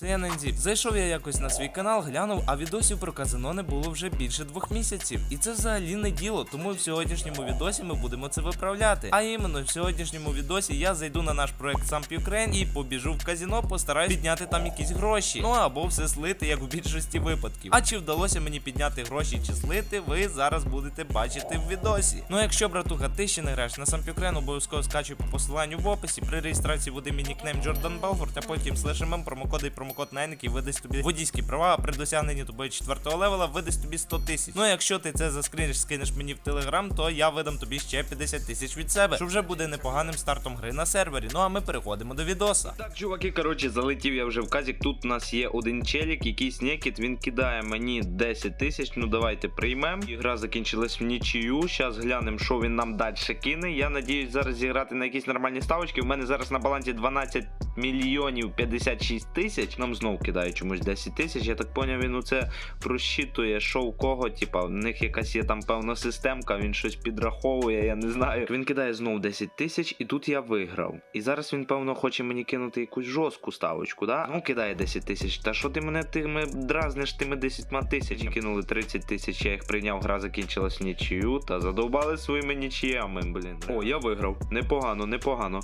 Це я Нензі. Зайшов я якось на свій канал, глянув, а відосів про казино не було вже більше двох місяців. І це взагалі не діло, тому в сьогоднішньому відосі ми будемо це виправляти. А іменно в сьогоднішньому відосі я зайду на наш проект Samp Ukraine і побіжу в казино, постараюсь підняти там якісь гроші. Ну або все слити, як у більшості випадків. А чи вдалося мені підняти гроші чи слити, ви зараз будете бачити в відосі. Ну якщо, братуха, ти ще не граєш на Samp Ukraine, обов'язково скачуй по посиланню в описі. При реєстрації води мій нікнейм Джордан Белфорд, а потім слешемем промокоди і промокод Найник і видасть тобі водійські права, при досягненні тобою четвертого левела видасть тобі 100 тисяч. Ну якщо ти це заскріниш, скинеш мені в телеграм, то я видам тобі ще 50 тисяч від себе, що вже буде непоганим стартом гри на сервері. Ну а ми переходимо до відоса. Так, чуваки, коротше, залетів я вже в казік. Тут у нас є один челік, якийсь некіт, він кидає мені 10 тисяч. Ну давайте приймемо. Ігра закінчилась в нічию. Зараз глянемо, що він нам далі кине. Я надіюсь зараз зіграти на якісь нормальні ставочки. У мене зараз на балансі 12 мільйонів 56 тисяч. Нам знов кидає чомусь 10 тисяч. Я так поняв, він оце просчитує, що у кого. Типа, в них якась є там певна системка, він щось підраховує, я не знаю. Він кидає знов 10 тисяч, і тут я виграв. І зараз він, певно, хоче мені кинути якусь жорстку ставочку, да? Ну, кидає 10 тисяч. Та що ти мене тими дразниш тими 10 тисяч? Кинули 30 тисяч, я їх прийняв, гра закінчилась нічию, та задовбали своїми нічиями, блін. О, я виграв. Непогано, непогано.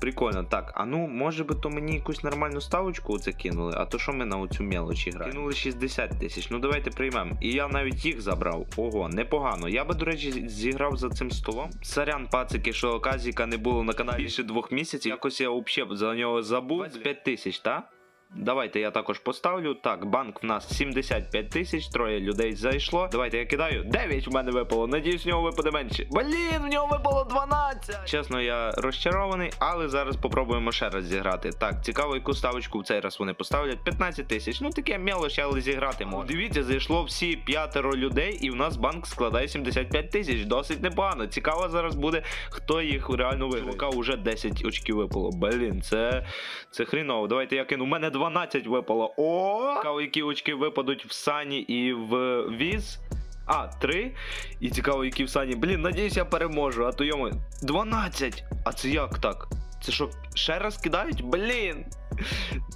Прикольно. Так, а ну, може би то мені якусь нормальну ставочку оце кинули, а то що ми на оцю мелочі граємо? Кинули 60 тисяч. Ну давайте приймемо. І я навіть їх забрав. Ого, непогано. Я би, до речі, зіграв за цим столом. Сарян, пацики, що Казіка не було на каналі більше двох місяців. Якось я взагалі за нього забув. 25 тисяч, так? Давайте я також поставлю. Так, банк в нас 75 тисяч, троє людей зайшло. Давайте я кидаю. 9 в мене випало. Надіюсь, в нього випаде менше. Блін, в нього випало 12. Чесно, я розчарований, але зараз попробуємо ще раз зіграти. Так, цікаво, яку ставочку в цей раз вони поставлять. 15 тисяч. Ну таке мелочі, але зіграти можна. Дивіться, зайшло всі п'ятеро людей, і в нас банк складає 75 тисяч. Досить непогано. Цікаво зараз буде, хто їх реально виграє. Чувака вже 10 очків випало. Блін, це, це хріново. Давайте я кину. У мене 12 випало. О! Які очки випадуть в сані і в віз. А, 3. І цікаво, які в сані. Блін, надіюсь, я переможу, а то йому 12. А це як так? Це що, ще раз кидають? Блін.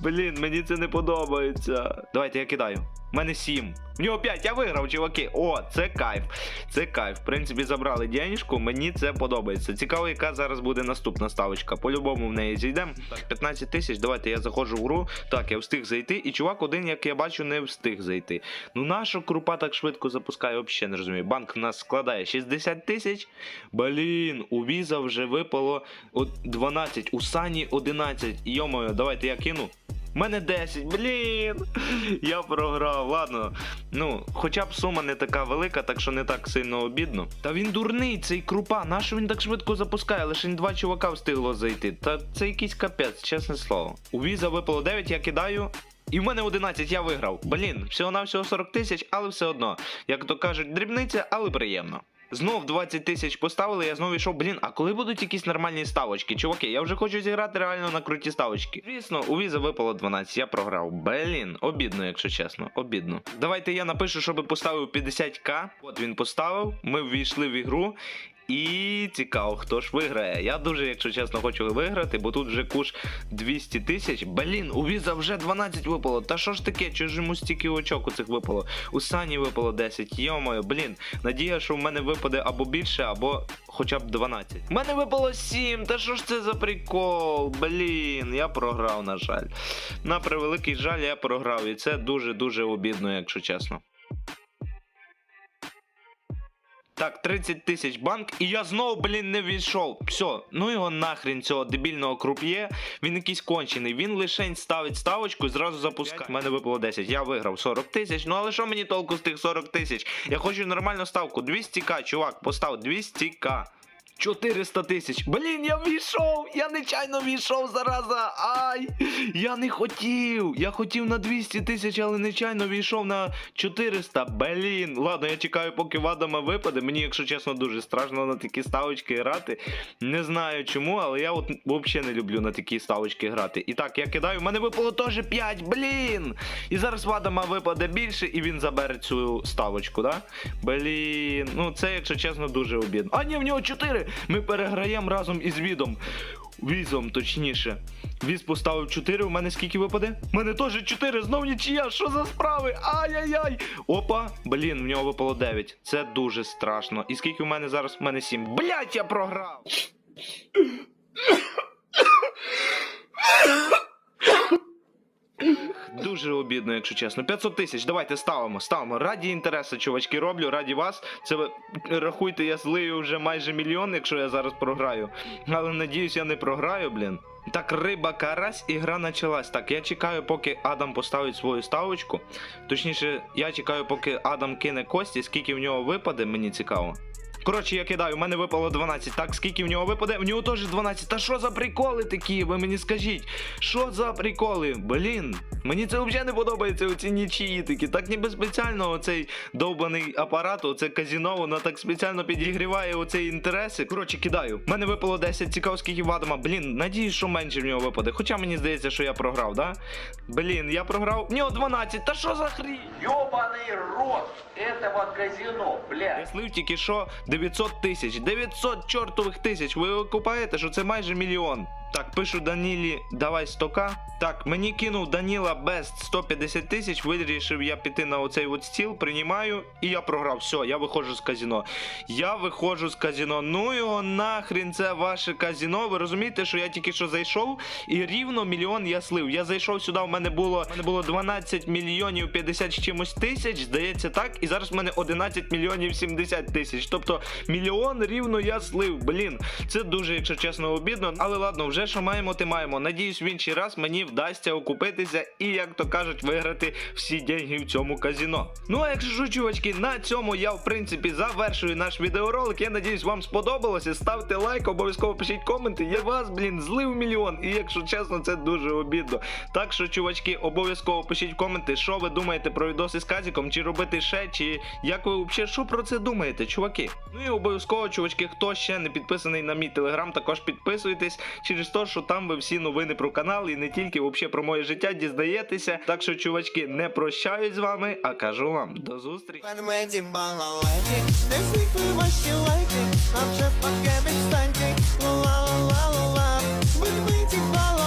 Блін, мені це не подобається. Давайте я кидаю. У мене 7. В нього 5, я виграв, чуваки. О, це кайф. Це кайф. В принципі, забрали денежку, мені це подобається. Цікаво, яка зараз буде наступна ставочка. По-любому в неї зійдемо. Так, 15 тисяч. Давайте я заходжу в гру. Так, я встиг зайти. І чувак один, як я бачу, не встиг зайти. Ну, наша крупа так швидко запускає, взагалі не розумію. Банк в нас складає 60 тисяч. Блін, у віза вже випало 12, у сані 11. Йомою, давайте я кину. У мене 10, блін. Я програв. Ладно. Ну, хоча б сума не така велика, так що не так сильно обідно. Та він дурний, цей крупа. Нащо він так швидко запускає? Лише два чувака встигло зайти. Та це якийсь капець, чесне слово. У віза випало 9, я кидаю. І в мене 11, я виграв. Блін, всього навсього 40 тисяч, але все одно. Як то кажуть, дрібниця, але приємно. Знов 20 тисяч поставили, я знову йшов. Блін, а коли будуть якісь нормальні ставочки? Чуваки, я вже хочу зіграти реально на круті ставочки. Звісно, у віза випало 12, я програв. Блін, обідно, якщо чесно, обідно. Давайте я напишу, щоб поставив 50к. От він поставив. Ми ввійшли в ігру. І цікаво, хто ж виграє. Я дуже, якщо чесно, хочу виграти, бо тут вже куш 200 тисяч. Блін, у віза вже 12 випало. Та що ж таке? Чого ж йому стільки очок у цих випало? У Сані випало 10. Йомаю, блін. Надія, що в мене випаде або більше, або хоча б 12. У мене випало 7. Та що ж це за прикол? Блін, я програв, на жаль. На превеликий жаль, я програв. І це дуже-дуже обідно, якщо чесно. Так, 30 тисяч банк, і я знову, блін, не війшов. Все, ну його нахрен цього дебільного круп'є. Він якийсь кончений. Він лишень ставить ставочку і зразу запускає. У мене випало 10. Я виграв 40 тисяч. Ну але що мені толку з тих 40 тисяч? Я хочу нормальну ставку. 200к, чувак, постав 200к. 400 тисяч. Блін, я війшов! Я нечайно війшов, зараза! Ай! Я не хотів! Я хотів на 200 тисяч, але нечайно війшов на 400. Блін. Ладно, я чекаю, поки Вадама випаде. Мені, якщо чесно, дуже страшно на такі ставочки грати. Не знаю чому, але я от взагалі не люблю на такі ставочки грати. І так, я кидаю, в мене випало теж 5, блін! І зараз Вадама випаде більше, і він забере цю ставочку, да? Блін, ну це, якщо чесно, дуже обідно. А ні, в нього 4! Ми переграємо разом із відом. Візом, точніше. Віз поставив 4, у мене скільки випаде? У мене теж 4, знов нічия, що за справи? Ай-яй-яй! Опа, блін, в нього випало 9. Це дуже страшно. І скільки у мене зараз? У мене 7. Блять, я програв! Дуже обідно, якщо чесно. 500 тисяч, давайте ставимо, ставимо. Раді інтересу, чувачки, роблю, раді вас. Це рахуйте, я злию вже майже мільйон, якщо я зараз програю. Але надіюсь, я не програю, блін. Так, риба карась, і гра почалась. Так, я чекаю, поки Адам поставить свою ставочку. Точніше, я чекаю, поки Адам кине кості, скільки в нього випаде, мені цікаво. Коротше, я кидаю, у мене випало 12. Так, скільки в нього випаде? В нього теж 12. Та що за приколи такі? Ви мені скажіть, що за приколи? Блін, мені це взагалі не подобається, оці нічиї такі. Так ніби спеціально оцей довбаний апарат, оце казіно, воно так спеціально підігріває оцей інтереси. Коротше, кидаю. У мене випало 10, цікаво, скільки в Адама. Блін, надіюсь, що менше в нього випаде. Хоча мені здається, що я програв, да? Блін, я програв. В нього 12. Та що за хрінь? Ёбаный рот этого казино, Я блядь. слив тільки що 900 тисяч. 900 чортових тисяч. Ви купаєте, що це майже мільйон. Так, пишу Данілі, давай 100к. Так, мені кинув Даніла Бест 150 тисяч. Вирішив я піти на оцей от стіл, приймаю, і я програв. Все, я виходжу з казіно. Я виходжу з казіно. Ну його нахрін, це ваше казіно. Ви розумієте, що я тільки що зайшов, і рівно мільйон я слив. Я зайшов сюди, у мене було, у мене було 12 мільйонів 50 з чимось тисяч, здається так. І зараз в мене 11 мільйонів 70 тисяч. Тобто мільйон рівно я слив. Блін, це дуже, якщо чесно, обідно. Але ладно, вже що маємо, ти маємо. Надіюсь, в інший раз мені вдасться окупитися і, як то кажуть, виграти всі деньги в цьому казіно. Ну а якщо що, чувачки, на цьому я в принципі завершую наш відеоролик. Я надіюсь, вам сподобалося. Ставте лайк, обов'язково пишіть коменти. Я вас, блін, злив мільйон. І якщо чесно, це дуже обідно. Так що, чувачки, обов'язково пишіть коменти, що ви думаєте про відоси з казіком, чи робити ще, чи як ви взагалі що про це думаєте, чуваки. Ну і обов'язково, чувачки, хто ще не підписаний на мій телеграм, також підписуйтесь через то, що там ви всі новини про канал і не тільки взагалі про моє життя дізнаєтеся. Так що, чувачки, не прощаюсь з вами, а кажу вам до зустрічі. Нам вже пакет станьте, ла ла ла ла ла, ми ті бала.